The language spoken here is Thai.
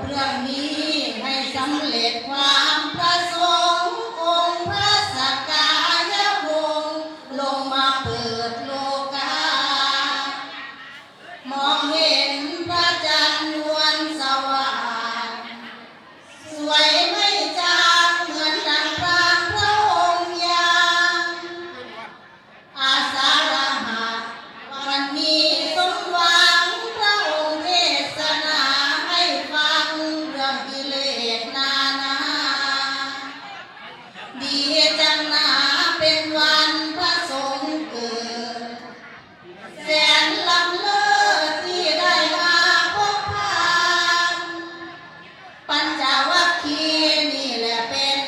เรื่องนี้ให้สำเร็จว่า